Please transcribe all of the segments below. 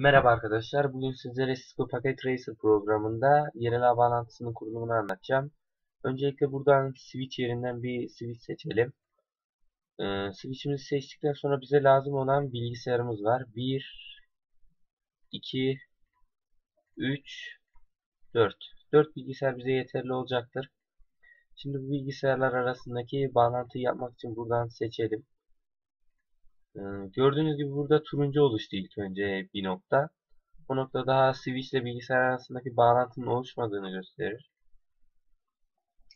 Merhaba arkadaşlar. Bugün sizlere Cisco Packet Tracer programında yerel ağ bağlantısının kurulumunu anlatacağım. Öncelikle buradan switch yerinden bir switch seçelim. Ee, switch'imizi seçtikten sonra bize lazım olan bilgisayarımız var. 1 2 3 4 4 bilgisayar bize yeterli olacaktır. Şimdi bu bilgisayarlar arasındaki bağlantıyı yapmak için buradan seçelim. Ee, gördüğünüz gibi burada turuncu oluştu ilk önce bir nokta. Bu nokta daha switch ile bilgisayar arasındaki bağlantının oluşmadığını gösterir.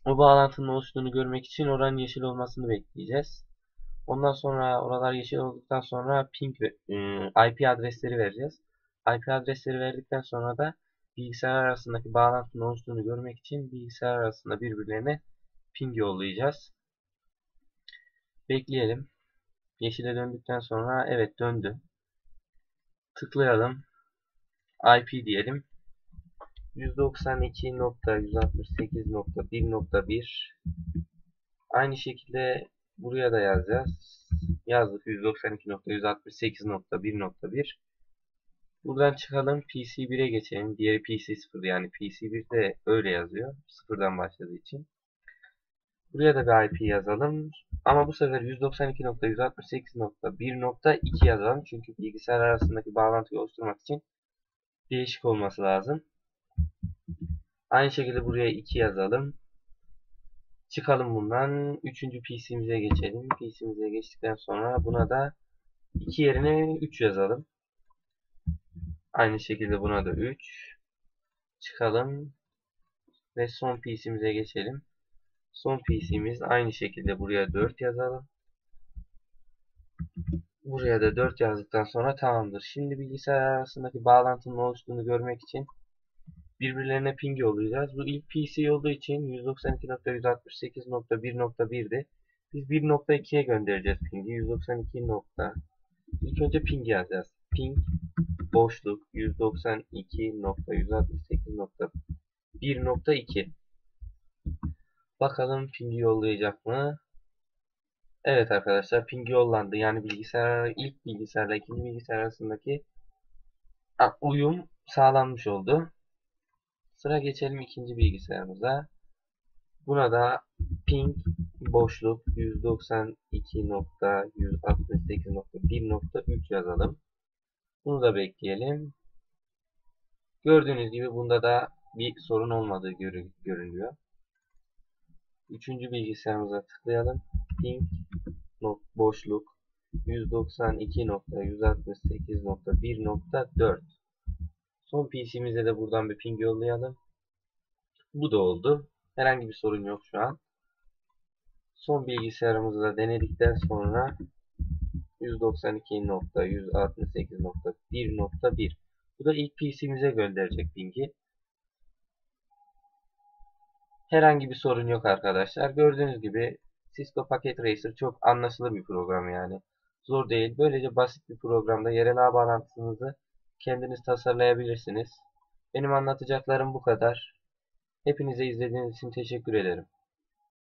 O bağlantının oluştuğunu görmek için oranın yeşil olmasını bekleyeceğiz. Ondan sonra oralar yeşil olduktan sonra ping e, IP adresleri vereceğiz. IP adresleri verdikten sonra da bilgisayar arasındaki bağlantının oluştuğunu görmek için bilgisayar arasında birbirlerine ping yollayacağız. Bekleyelim. Yeşile döndükten sonra evet döndü. Tıklayalım. IP diyelim. 192.168.1.1 Aynı şekilde buraya da yazacağız. Yazdık 192.168.1.1 Buradan çıkalım PC1'e geçelim. Diğeri PC0 yani PC1 de öyle yazıyor. Sıfırdan başladığı için. Buraya da bir IP yazalım. Ama bu sefer 192.168.1.2 yazalım. Çünkü bilgisayar arasındaki bağlantıyı oluşturmak için değişik olması lazım. Aynı şekilde buraya 2 yazalım. Çıkalım bundan. Üçüncü PC'mize geçelim. PC'mize geçtikten sonra buna da 2 yerine 3 yazalım. Aynı şekilde buna da 3. Çıkalım. Ve son PC'mize geçelim. Son PC'miz aynı şekilde buraya 4 yazalım. Buraya da 4 yazdıktan sonra tamamdır. Şimdi bilgisayar arasındaki bağlantının oluştuğunu görmek için birbirlerine ping yollayacağız. Bu ilk PC olduğu için 192.168.1.1'di. Biz 1.2'ye göndereceğiz ping'i. 192. Nokta. İlk önce ping yazacağız. Ping boşluk 192.168.1.2 Bakalım ping yollayacak mı? Evet arkadaşlar ping yollandı. Yani bilgisayar ilk bilgisayarla ikinci bilgisayar arasındaki uyum sağlanmış oldu. Sıra geçelim ikinci bilgisayarımıza. Buna da ping boşluk 192.168.1.3 yazalım. Bunu da bekleyelim. Gördüğünüz gibi bunda da bir sorun olmadığı görünüyor. Üçüncü bilgisayarımıza tıklayalım. Ping boşluk 192.168.1.4 Son PC'mize de buradan bir ping yollayalım. Bu da oldu. Herhangi bir sorun yok şu an. Son bilgisayarımızı da denedikten sonra 192.168.1.1 Bu da ilk PC'mize gönderecek pingi. Herhangi bir sorun yok arkadaşlar. Gördüğünüz gibi Cisco Packet Racer çok anlaşılır bir program yani. Zor değil. Böylece basit bir programda yerel ağ bağlantınızı kendiniz tasarlayabilirsiniz. Benim anlatacaklarım bu kadar. Hepinize izlediğiniz için teşekkür ederim.